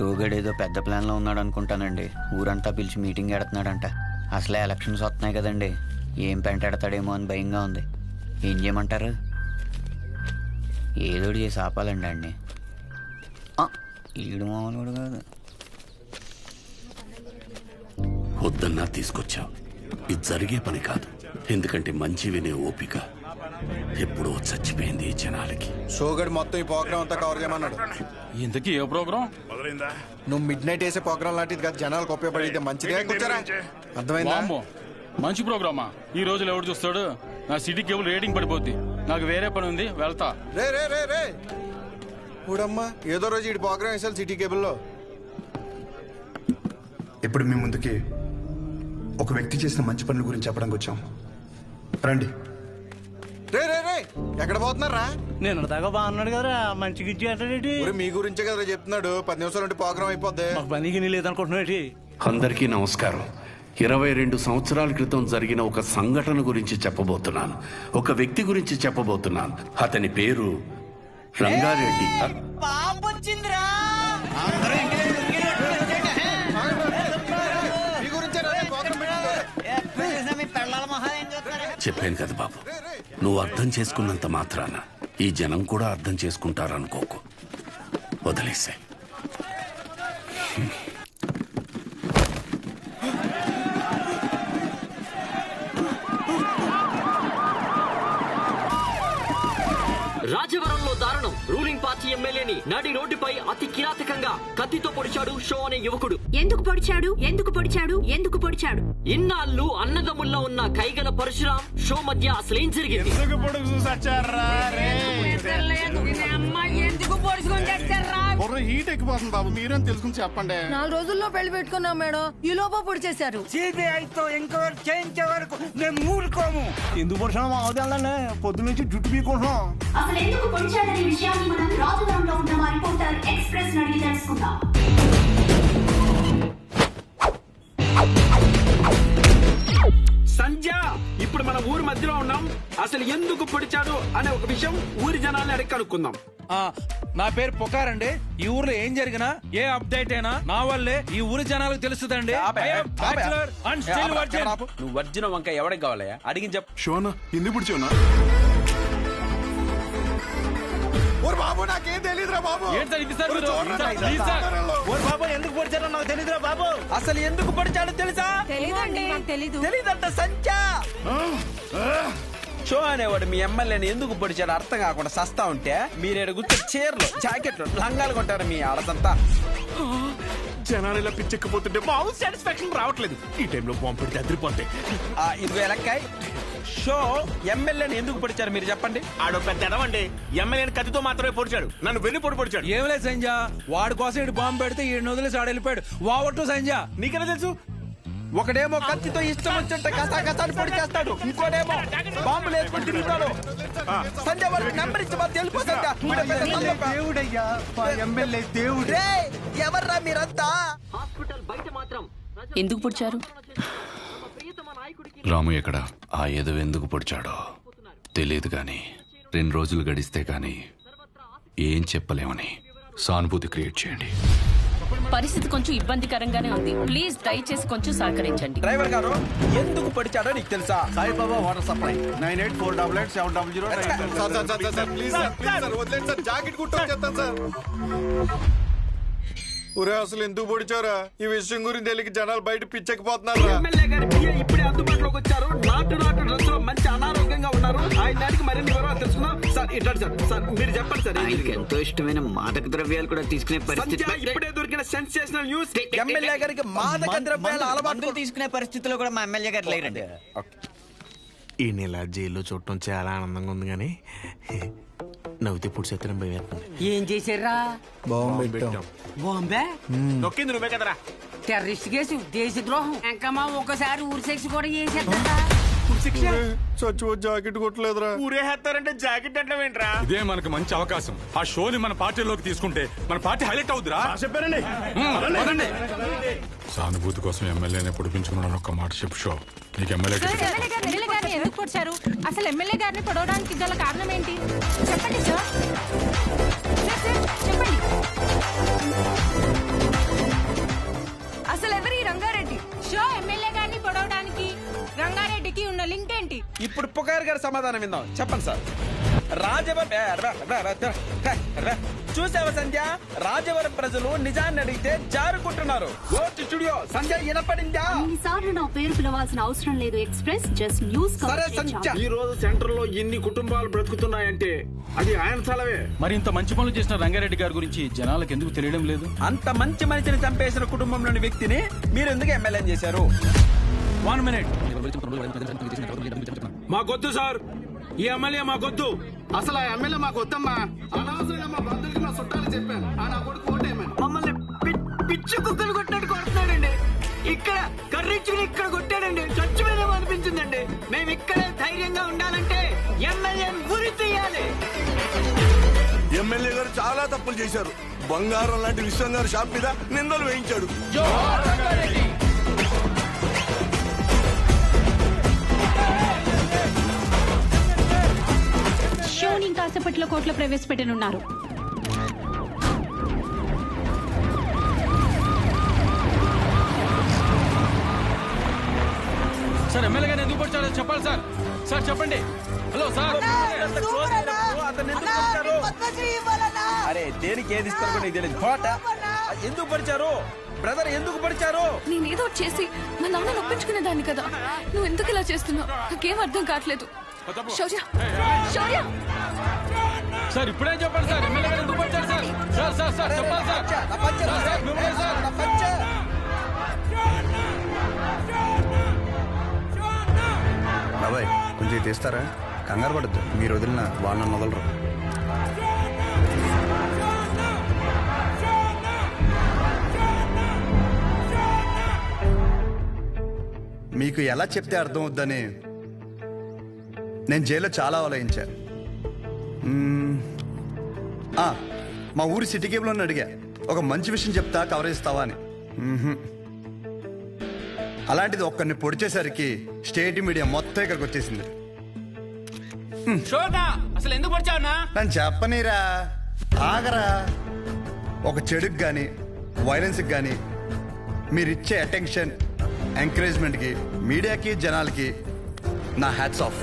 షోగడ్ ఏదో పెద్ద ప్లాన్లో ఉన్నాడు అనుకుంటానండి. ఊరంతా పిలిచి మీటింగ్ ఎడుతున్నాడంట. అసలే ఎలక్షన్స్ వస్తున్నాయి కదండి. ఏం పెంటాడతాడేమో అని భయంగా ఉంది. ఏం చేయమంటారు? ఏదోడు చేసి ఆపాలండి అండి ఈడు మామూలు కాదు. వద్దన్నా తీసుకొచ్చావు. ఇది జరిగే పని కాదు. ఎందుకంటే మంచి వినే ఓపిక. ఎప్పుడో చచ్చిపోయింది ఈ జనాలకి. షోగడ్ మొత్తం ఈ ప్రోగ్రామ్ అంతా కవర్ చేయమన్నాడు. ఇంతకీ ఏ ప్రోగ్రామ్? నువ్వు మిడ్ నైట్ వేసే ప్రోగ్రామ్ లాంటిది కదా జనాలకు ఉపయోగపడితే మంచిదే. కూర్చోరా. అర్థమైందా? వామ్మో మంచి ప్రోగ్రామా? ఈ రోజులు ఎవడు చూస్తాడు? నా సిటీ కేబుల్ రేటింగ్ పడిపోద్ది. నాకు వేరే పని ఉంది వెళ్తా. రే రే రే రే. చూడమ్మా ఏదో రోజు ఈ ప్రోగ్రామ్ వేసాలి సిటీ కేబుల్లో. ఇప్పుడు మీ ముందుకి ఒక వ్యక్తి చేసిన మంచి పనుల గురించి చెప్పడానికి వచ్చాం. రండి. రే రే రే ఎక్కడ పోతున్నారా? నేను దాకా బాగున్నాడు కదా మంచిగా ఇచ్చేటేటి ఊరి మీ గురించే కదా చెప్తున్నాడు. పది నిమిషాలు ఉంటే ప్రోగ్రామ్ అయిపోద్ది. మాకు పనికి నీ లేదనుకుంటున్నాడు అందరికీ నమస్కారం. ఇరవై రెండు సంవత్సరాల క్రితం జరిగిన ఒక సంఘటన గురించి చెప్పబోతున్నాను. ఒక వ్యక్తి గురించి చెప్పబోతున్నాను. అతని పేరు రంగారెడ్డి గురించే రా, ప్రోగ్రామ్ పెట్టింది. చెప్పాను కదా బాబు. నువ్వు అర్థం చేసుకున్నంత మాత్రాన ఈ జనం కూడా అర్థం చేసుకుంటారనుకోకు. వదిలేసే ఎమ్మెల్యేని నడి రోడ్డుపై అతి కిరాతకంగా కత్తితో పొడిచాడు షో అనే యువకుడు. ఎందుకు పొడిచాడు? ఎందుకు పొడిచాడు? ఎందుకు పొడిచాడు? ఇన్నాళ్ళు అన్నదమ్ముల్లో ఉన్న కైగల పరశురాం షో మధ్య అసలేం జరిగింది? ఎందుకు పొడుచుకొని తెచ్చారా హీట్ ఎక్కిపోతుంది బాబు. మీరేం తెలుసుకుని చెప్పండి. నాలుగు రోజుల్లో పెళ్ళి పెట్టుకున్నాం మేడం. ఈ లోప పొడి చేశారు సిబిఐతో ఎంక్వైరీ చేయించే వరకు మేము ఎందుకు పొడిచాము పొద్దు నుంచి జుట్టు పీకుంటున్నాం అసలు ఎందుకు పొడిచాడనే విషయాన్ని మనం రాజవరంలో ఉన్న మా రిపోర్టర్ ఎక్స్ప్రెస్ అడిగి తెలుసుకుందాం. సంధ్య ఇప్పుడు మన ఊరి మధ్యలో ఉన్నాం. అసలు ఎందుకు పొడిచాడు అనే ఒక విషయం ఊరి జనాల్ని అడిగి కనుక్కుందాం. నా పేరు పుకారండి. ఈ ఊర్లో ఏం జరిగినా ఏ అప్డేట్ అయినా నా వల్లే ఈ ఊరి జనాలకు తెలుస్తుందండి. నువ్వు వర్జిన వంక ఎవరికి కావాలయ్యా? అడిగి చెప్పు. షోనా ఎందుకు పిడిచోనా బాబు నాకేం తెలియదురా బాబు. ఏంటి సార్ ఇది సార్ ఊరు మీరు? చూడరా, సార్, నాయనా. Please sir. ఓరి బాబు ఎందుకు పొడిచారో నాకు తెలియదురా బాబు. అసలు ఎందుకు పొడిచాడో తెలుసా? తెలీదండి తెలీదు. తెలీదంట సంచా షో అనేవాడు మీ ఎమ్మెల్యేని ఎందుకు పొడిచాడు అర్థం కాకుండా సస్తా ఉంటే మీరు కూర్చొని చీరలు జాకెట్లు లంగాలు కొంటారు మీ ఆడదంతా. జనాలు ఇలా పిచ్చెక్కిపోతుంటే మామూలు సాటిస్ఫాక్షన్ రావట్లేదు. ఈ టైంలో బాంబు పెడితే అదిరిపోతాయి ఆ, ఇదిగో ఎలక్కాయ్. షో ఎమ్మెల్యేని ఎందుకు పొడిచారు మీరు చెప్పండి. ఆడో పెద్ద ఎడవండి ఎమ్మెల్యేని కత్తితో మాత్రమే పొడిచాడు. నన్ను వెన్ను పొడి పొడిచాడు. ఏం లేదు సంజ వాడి కోసం ఇటు బాంబు పెడితే ఈ వదిలేసి ఆడ వెళ్ళిపోయాడు వావట్టు సంజ నీకెలా తెలుసు? ఒకడేమో కత్తితో ఇష్టం వచ్చినట్టు కసా కసాని పొడి చేస్తాడు. ఇంకోడేమో బాంబులు వేసుకొని తిరుగుతాడు. సంజయ్ వాళ్ళకి నెంబర్ ఇచ్చి. దేవుడయ్యా? రేయ్, ఎవర్రా మీరంతా? హాస్పిటల్ బయట మాత్రం ఎందుకు పొడిచారు? రాము ఎక్కడ? ఆ ఎదవ ఎందుకు పొడిచాడో? తెలియదు గాని రెండు రోజులు గడిస్తే గాని ఏం చెప్పలేమని సానుభూతి క్రియేట్ చేయండి. పరిస్థితి కొంచెం ఇబ్బందికరంగానే ఉంది. ప్లీజ్ దయచేసి కొంచెం సహకరించండి. డ్రైవర్ గారు ఎందుకు పొడిచాడో నీకు తెలుసా? Saibaba water supply. Nine eight four double eight seven double zero sir sir sir sir sir please sir please sir వదిలేండి సార్ జాకెట్ కుట్టు చెప్తాను సార్. ఊరే అసలు ఎందుకు పొడిచారా ఈ విషయం గురించి తెలియక జనాలు బయట ఎమ్మెల్యే గారి సార్ ఇట్లా సార్ సార్ మీరు చెప్పండి సార్ ఆయనకి? ఎంతో ఇష్టమైన మాదక ద్రవ్యాలు కూడా తీసుకునే పరిస్థితి సంధ్య ఇప్పుడే దొరికిన సెన్సేషనల్ న్యూస్ ఎమ్మెల్యే గారికి మాదక ద్రవ్యాల అలవాటు మందులు తీసుకునే పరిస్థితిలో కూడా మా ఎమ్మెల్యే గారు లేరండి. ఈ నెల జైల్లో చూడటం చాలా ఆనందంగా ఉంది కానీ నవ్వుతే భయం వేస్తుంది ఏం చేశారా? బాంబు పెట్టాం. బాంబే నొక్కింది నువ్వే కదరా. టెర్రరిస్ట్ కేసు దేశద్రోహం. ఇంకా మా ఒకసారి ఊరి సెక్స్ కూడా చేసేద్దా జాకెట్ కొట్టలేదురా. ఊరేహేస్తారంటే జాకెట్ అంటావేంట్రా ఇదే మనకు మంచి అవకాశం. ఆ షోని మన పార్టీలోకి తీసుకుంటే మన పార్టీ హైలైట్ అవుతురా చెప్పారండి. సానుభూతి కోసం ఎమ్మెల్యేనే పొడిపించుకున్నాను ఒక మాట చెప్పు షో. నీకు ఎమ్మెల్యే గారిని ఎందుకు పొడిచారు? అసలు ఎమ్మెల్యే గారిని పొడవడానికి గల కారణం ఏంటి? చెప్పండి చెప్పండి. అసలు ఎవరి రంగారెడ్డి? షో ఎమ్మెల్యే చెప్పండి సమాధానం విందాం. చెప్పండి సార్. రాజవరం ఏ, అరవై, అరవై, అరవై, హే, అరవై. చూసావా సంధ్య? రాజవరం ప్రజలు నిజాన్ని అడిగితే జారుకుంటున్నారు. స్టూడియో సంధ్య వినపడిందా? ఇన్నిసార్లు నా పేరు పిలవాల్సిన అవసరం లేదు ఎక్స్ప్రెస్. జస్ట్ న్యూస్ సరే సంధ్య. ఈ రోజు సెంటర్లో ఎన్ని కుటుంబాలు బ్రతుకుతున్నాయంటే అది ఆయన స్థలమే మరి ఇంత మంచి పనులు చేసిన రంగారెడ్డి గారి గురించి జనాలకు ఎందుకు తెలియడం లేదు? అంత మంచి మనిషిని చంపేసిన కుటుంబంలోని వ్యక్తిని మీరు ఎందుకు ఎమ్మెల్యే చేశారు? వన్ మినిట్ మాకొద్దు సార్. ఈ ఎమ్మెల్యే మాకొద్దు. అసలు ఆ ఎమ్మెల్యే మాకు వద్దమ్మా అనవసరంగా మా బంధువులకి మా చుట్టాలు చెప్పాను. ఆ నా కొడుకు ఓటేమని మమ్మల్ని పిచ్చి కుక్కలు కొట్టినట్టు కొడుతున్నాడండి. ఇక్కడ కర్రీచుకుని ఇక్కడ కొట్టాడండి. చచ్చిపోయినాం అనిపించిందండి. మేము ఇక్కడే ధైర్యంగా ఉండాలంటే ఎమ్మెల్యే గురి తీయాలి. ఎమ్మెల్యే గారు చాలా తప్పులు చేశారు. బంగారం లాంటి విశ్వం గారు షాప్ మీద నిందలు వేయించాడు. కాసేపట్లో కోర్టులో ప్రవేశపెట్టనున్నారు. సార్ ఎమ్మెల్యే గారు ఎందుకు వచ్చాడో చెప్పాలి సార్. సార్ చెప్పండి. Hello sir? అరే దేనికి ఏది ఇస్తారు కూడా నీకు తెలియదు కోట ఎందుకు పరిచారు బ్రదర్ ఎందుకు పరిచారు నేనేదో ఒకటి చేసి మా నాన్న నొప్పించుకునేదాన్ని కదా. నువ్వు ఎందుకు ఇలా చేస్తున్నావు? నాకేం అర్థం కావట్లేదు. శౌర్య శౌర్య! సార్ ఇప్పుడే చెప్పండి సార్? ఎమ్మెల్యే గారు ఎందుకు వచ్చారు సార్. సార్ సార్ సార్ చెప్పాలి సార్. మిమ్మల్ని. బాబాయ్ కొంచెం ఇది తీస్తారా? కంగారు పడద్దు. మీరు వదిలిన వాళ్ళని వదలరు మీకు ఎలా చెప్తే అర్థం అవుద్దని నేను జైల్లో చాలా ఆలోచించా మ్మ్. ఆ, మా ఊరి సిటీ కేబుల్ అడిగా. ఒక మంచి విషయం చెప్తా కవరేజ్ ఇస్తావా అని. అలాంటిది ఒక్కరిని పొడిచేసరికి స్టేట్ మీడియా మొత్తం ఇక్కడికి వచ్చేసింది. అసలు ఎందుకు నన్ను చెప్పనీరా. ఆగరా. ఒక చెడుకు కానీ వైలెన్స్కి కానీ మీరిచ్చే అటెన్షన్ ఎంకరేజ్మెంట్కి మీడియాకి జనాలకి నా హ్యాట్స్ ఆఫ్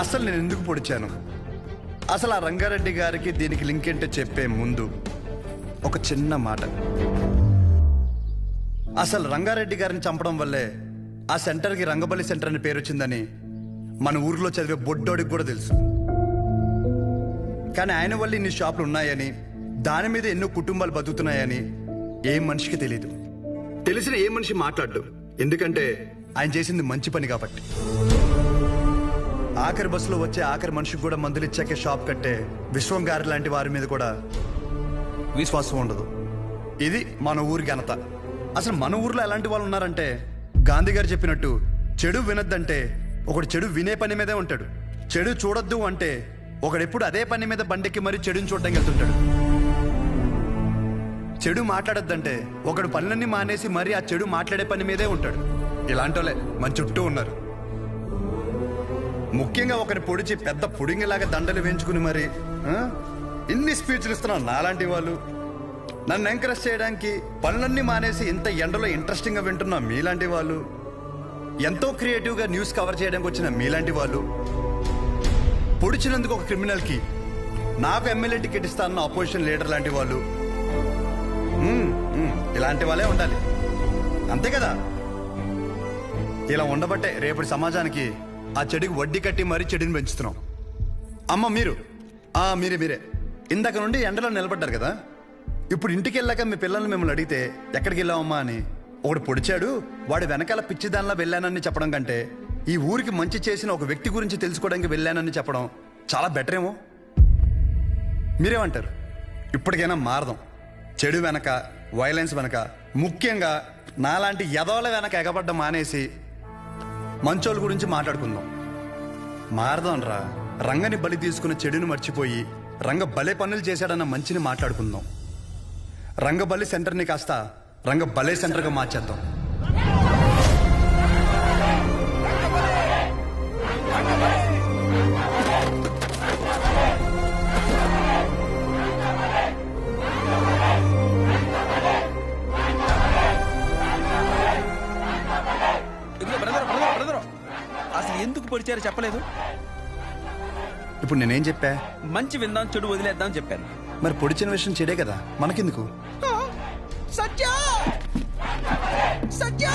అసలు నేను ఎందుకు పొడిచాను? అసలు ఆ రంగారెడ్డి గారికి దీనికి లింక్ ఏంటో చెప్పే ముందు ఒక చిన్న మాట. అసలు రంగారెడ్డి గారిని చంపడం వల్లే ఆ సెంటర్కి రంగబలి సెంటర్ అని పేరు వచ్చిందని మన ఊర్లో చదివే బొడ్డోడికి కూడా తెలుసు. కానీ ఆయన వల్ల ఇన్ని షాపులు ఉన్నాయని దాని మీద ఎన్నో కుటుంబాలు బతుకుతున్నాయని ఏ మనిషికి తెలియదు తెలిసిన ఏ మనిషి మాట్లాడు ఎందుకంటే ఆయన చేసింది మంచి పని కాబట్టి. ఆఖరి బస్సులో వచ్చే ఆఖరి మనిషికి కూడా మందులు ఇచ్చాకే షాప్ కట్టే విశ్వం గారి లాంటి వారి మీద కూడా విశ్వాసం ఉండదు. ఇది మన ఊరి ఘనత. అసలు మన ఊర్లో ఎలాంటి వాళ్ళు ఉన్నారంటే గాంధీ గారు చెప్పినట్టు చెడు వినొద్దంటే ఒకడు చెడు వినే పని మీదే ఉంటాడు. చెడు చూడొద్దు అంటే ఒకడెప్పుడు అదే పని మీద బండెక్కి మరీ చెడుని చూడడానికి వెళ్తుంటాడు. చెడు మాట్లాడొద్దంటే ఒకడు పనులన్నీ మానేసి మరీ ఆ చెడు మాట్లాడే పని మీదే ఉంటాడు. ఇలాంటోలే మన చుట్టూ ఉన్నారు. ముఖ్యంగా ఒకరి పొడిచి పెద్ద పొడింగిలాగా దండలు వేయించుకుని మరి ఆ? ఇన్ని స్పీచ్లు ఇస్తున్నాను నాలాంటి వాళ్ళు. నన్ను ఎంకరేజ్ చేయడానికి పనులన్నీ మానేసి ఇంత ఎండలో ఇంట్రెస్టింగ్గా వింటున్న మీలాంటి వాళ్ళు. ఎంతో క్రియేటివ్గా న్యూస్ కవర్ చేయడానికి వచ్చిన మీలాంటి వాళ్ళు. పొడిచినందుకు ఒక క్రిమినల్కి నాకు ఎమ్మెల్యే టికెట్ ఇస్తానన్న అపోజిషన్ లీడర్ లాంటి వాళ్ళు. మ్మ్, మ్మ్, ఇలాంటి వాళ్ళే ఉండాలి. అంతే కదా? ఇలా ఉండబట్టే రేపటి సమాజానికి ఆ చెడుకి వడ్డీ కట్టి మరీ చెడుని పెంచుతున్నాం. అమ్మ మీరు. ఆ మీరే మీరే. ఇందాక నుండి ఎండలో నిలబడ్డారు కదా. ఇప్పుడు ఇంటికి వెళ్ళాక మీ పిల్లల్ని మిమ్మల్ని అడిగితే ఎక్కడికి వెళ్ళావమ్మా అని. ఒకడు పొడిచాడు వాడు వెనకాల పిచ్చిదానిలా వెళ్ళానని చెప్పడం కంటే ఈ ఊరికి మంచి చేసిన ఒక వ్యక్తి గురించి తెలుసుకోవడానికి వెళ్ళానని చెప్పడం చాలా బెటర్ ఏమో. మీరేమంటారు? ఇప్పటికైనా మారదాం. చెడు వెనక వైలెన్స్ వెనక ముఖ్యంగా నాలాంటి ఎదవల వెనక ఎగబడ్డ మానేసి మంచోళ్ళ గురించి మాట్లాడుకుందాం. మారదాం రా. రంగని బలి తీసుకున్న చెడుని మర్చిపోయి రంగ బలే పనులు చేశాడన్న మంచిని మాట్లాడుకుందాం. రంగబలి సెంటర్ని కాస్త రంగ బలే సెంటర్గా మార్చేద్దాం. వచ్చారో చెప్పలేదు? ఇప్పుడు నేనేం చెప్పా? మంచి విందాం చెడు వదిలేద్దాం చెప్పాను. మరి పొడిచిన విషయం చెడే కదా? మనకెందుకు? సత్య! సత్య!